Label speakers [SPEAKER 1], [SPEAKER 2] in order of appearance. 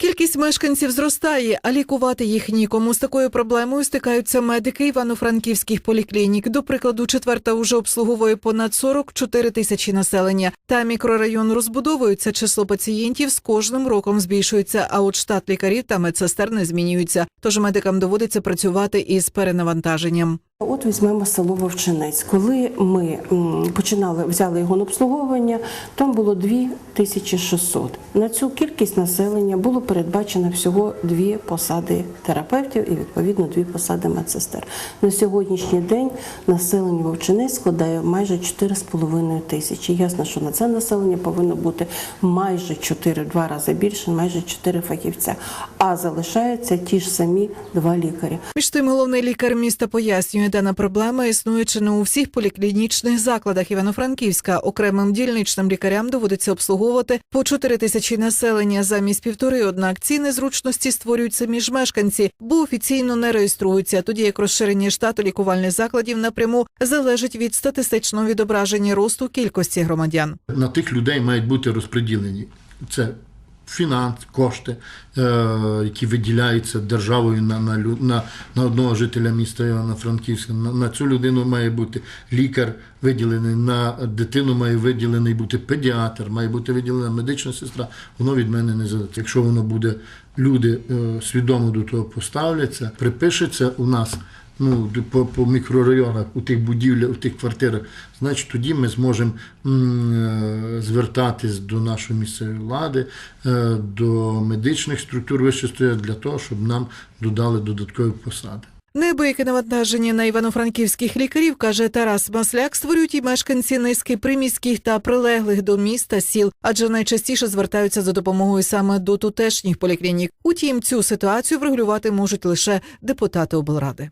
[SPEAKER 1] Кількість мешканців зростає, а лікувати їх нікому. З такою проблемою стикаються медики івано-франківських поліклінік. До прикладу, четверта уже обслуговує понад 44 тисячі населення. Та мікрорайон розбудовується. Число пацієнтів з кожним роком збільшується. А от штат лікарів та медсестер не змінюється. Тож медикам доводиться працювати із перенавантаженням.
[SPEAKER 2] От візьмемо село Вовчинець. Коли ми починали взяли його на обслуговування, там було 2600. На цю кількість населення було передбачено всього дві посади терапевтів і відповідно дві посади медсестер. На сьогоднішній день населення Вовчинець складає майже 4,5 тисячі. Ясно, що на це населення повинно бути майже 4, два рази більше, майже 4 фахівця. А залишаються ті ж самі два лікарі.
[SPEAKER 1] Між тим, головний лікар міста пояснює, дана проблема існує чи не у всіх поліклінічних закладах Івано-Франківська. Окремим дільничним лікарям доводиться обслуговувати по 4 тисячі населення замість півтори. Однак ці незручності створюються між мешканці, бо офіційно не реєструються. Тоді як розширення штату лікувальних закладів напряму залежить від статистичного відображення росту кількості громадян.
[SPEAKER 3] на тих людей мають бути розподілені. Це фінанс, кошти, е, які виділяються державою на, на, на, на одного жителя міста Івано-Франківська. На, на цю людину має бути лікар виділений, на дитину має виділений бути педіатр, має бути виділена медична сестра. Воно від мене не залежить. Якщо воно буде, люди е, свідомо до того поставляться, припишеться у нас ну, по, по мікрорайонах, у тих будівлях, у тих квартирах, значить тоді ми зможемо е, звертатись до нашої місцевої влади, е, до медичних структур вище для того, щоб нам додали додаткові посади.
[SPEAKER 1] Неабияке навантаження на івано-франківських лікарів, каже Тарас Масляк, створюють і мешканці низки приміських та прилеглих до міста сіл, адже найчастіше звертаються за допомогою саме до тутешніх поліклінік. Утім, цю ситуацію врегулювати можуть лише депутати облради.